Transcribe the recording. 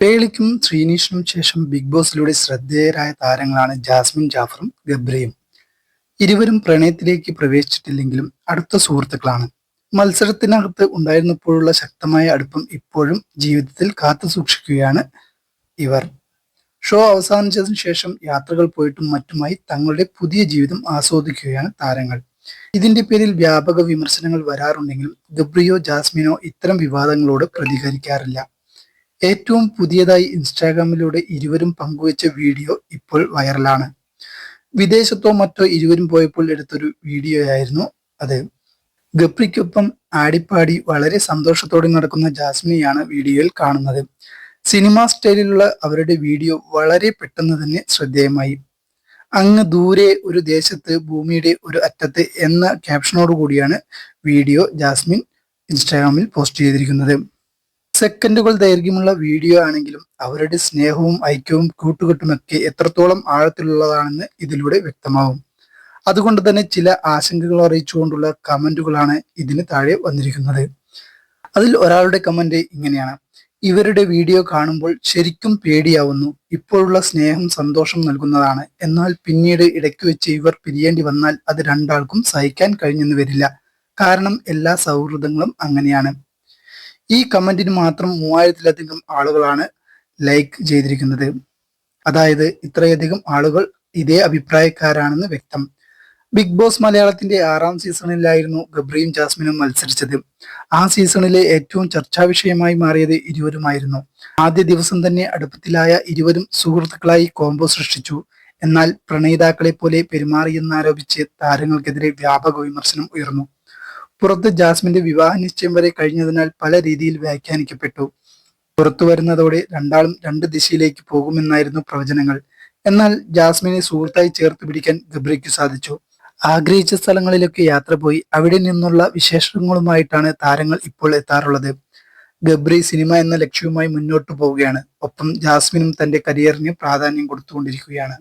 പേളിക്കും ശ്രീനീഷിനും ശേഷം ബിഗ് ബോസിലൂടെ ശ്രദ്ധേയരായ താരങ്ങളാണ് ജാസ്മിൻ ജാഫറും ഗബ്രിയും. ഇരുവരും പ്രണയത്തിലേക്ക് പ്രവേശിച്ചിട്ടില്ലെങ്കിലും അടുത്ത സുഹൃത്തുക്കളാണ്. മത്സരത്തിനകത്ത് ഉണ്ടായിരുന്നപ്പോഴുള്ള ശക്തമായ അടുപ്പം ഇപ്പോഴും ജീവിതത്തിൽ കാത്തു സൂക്ഷിക്കുകയാണ് ഇവർ. ഷോ അവസാനിച്ചതിനു ശേഷം യാത്രകൾ പോയിട്ടും മറ്റുമായി തങ്ങളുടെ പുതിയ ജീവിതം ആസ്വദിക്കുകയാണ് താരങ്ങൾ. ഇതിന്റെ പേരിൽ വ്യാപക വിമർശനങ്ങൾ വരാറുണ്ടെങ്കിലും ഗബ്രിയോ ജാസ്മിനോ ഇത്തരം വിവാദങ്ങളോട് പ്രതികരിക്കാറില്ല. ഏറ്റവും പുതിയതായി ഇൻസ്റ്റാഗ്രാമിലൂടെ ഇരുവരും പങ്കുവച്ച വീഡിയോ ഇപ്പോൾ വൈറലാണ്. വിദേശത്തോ മറ്റോ ഇരുവരും പോയപ്പോൾ എടുത്തൊരു വീഡിയോയായിരുന്നു അത്. ഗപ്രിക്കൊപ്പം ആടിപ്പാടി വളരെ സന്തോഷത്തോടെ നടക്കുന്ന ജാസ്മിനെയാണ് വീഡിയോയിൽ കാണുന്നത്. സിനിമാ സ്റ്റൈലിലുള്ള അവരുടെ വീഡിയോ വളരെ പെട്ടെന്ന് തന്നെ ശ്രദ്ധേയമായി. അങ്ങ് ദൂരെ ഒരു ദേശത്ത് ഭൂമിയുടെ ഒരു അറ്റത്ത് എന്ന ക്യാപ്ഷനോടുകൂടിയാണ് വീഡിയോ ജാസ്മിൻ ഇൻസ്റ്റാഗ്രാമിൽ പോസ്റ്റ് ചെയ്തിരിക്കുന്നത്. സെക്കൻഡുകൾ ദൈർഘ്യമുള്ള വീഡിയോ ആണെങ്കിലും അവരുടെ സ്നേഹവും ഐക്യവും കൂട്ടുകെട്ടുമൊക്കെ എത്രത്തോളം ആഴത്തിലുള്ളതാണെന്ന് ഇതിലൂടെ വ്യക്തമാവും. അതുകൊണ്ട് തന്നെ ചില ആശങ്കകൾ അറിയിച്ചുകൊണ്ടുള്ള കമന്റുകളാണ് ഇതിന് താഴെ വന്നിരിക്കുന്നത്. അതിൽ ഒരാളുടെ കമന്റ് ഇങ്ങനെയാണ്. ഇവരുടെ വീഡിയോ കാണുമ്പോൾ ശരിക്കും പേടിയാവുന്നു. ഇപ്പോഴുള്ള സ്നേഹം സന്തോഷം നൽകുന്നതാണ്. എന്നാൽ പിന്നീട് ഇടയ്ക്ക് വെച്ച് ഇവർ പിരിയേണ്ടി വന്നാൽ അത് രണ്ടാൾക്കും സഹിക്കാൻ കഴിഞ്ഞെന്ന് വരില്ല. കാരണം എല്ലാ സൗഹൃദങ്ങളും അങ്ങനെയാണ്. ഈ കമന്റിന് മാത്രം മൂവായിരത്തിലധികം ആളുകളാണ് ലൈക്ക് ചെയ്തിരിക്കുന്നത്. അതായത് ഇത്രയധികം ആളുകൾ ഇതേ അഭിപ്രായക്കാരാണെന്ന് വ്യക്തം. ബിഗ് ബോസ് മലയാളത്തിന്റെ ആറാം സീസണിലായിരുന്നു ഗബ്രിയും ജാസ്മിനും മത്സരിച്ചത്. ആ സീസണിലെ ഏറ്റവും ചർച്ചാ വിഷയമായി മാറിയത് ഇരുവരുമായിരുന്നു. ആദ്യ ദിവസം തന്നെ അടുപ്പത്തിലായ ഇരുവരും സുഹൃത്തുക്കളായി കോംബോ സൃഷ്ടിച്ചു. എന്നാൽ പ്രണയിതാക്കളെ പോലെ പെരുമാറിയെന്നാരോപിച്ച് താരങ്ങൾക്കെതിരെ വ്യാപക വിമർശനം ഉയർന്നു. പുറത്ത് ജാസ്മിന്റെ വിവാഹ നിശ്ചയം വരെ കഴിഞ്ഞതിനാൽ പല രീതിയിൽ വ്യാഖ്യാനിക്കപ്പെട്ടു. പുറത്തു വരുന്നതോടെ രണ്ടാളും രണ്ട് ദിശയിലേക്ക് പോകുമെന്നായിരുന്നു പ്രവചനങ്ങൾ. എന്നാൽ ജാസ്മിനെ സുഹൃത്തായി ചേർത്ത് പിടിക്കാൻ ഗബ്രയ്ക്ക് സാധിച്ചു. ആഗ്രഹിച്ച സ്ഥലങ്ങളിലൊക്കെ യാത്ര പോയി അവിടെ നിന്നുള്ള വിശേഷങ്ങളുമായിട്ടാണ് താരങ്ങൾ ഇപ്പോൾ എത്താറുള്ളത്. ഗബ്രി സിനിമ എന്ന ലക്ഷ്യവുമായി മുന്നോട്ട് പോവുകയാണ്. ഒപ്പം ജാസ്മിനും തന്റെ കരിയറിന് പ്രാധാന്യം കൊടുത്തുകൊണ്ടിരിക്കുകയാണ്.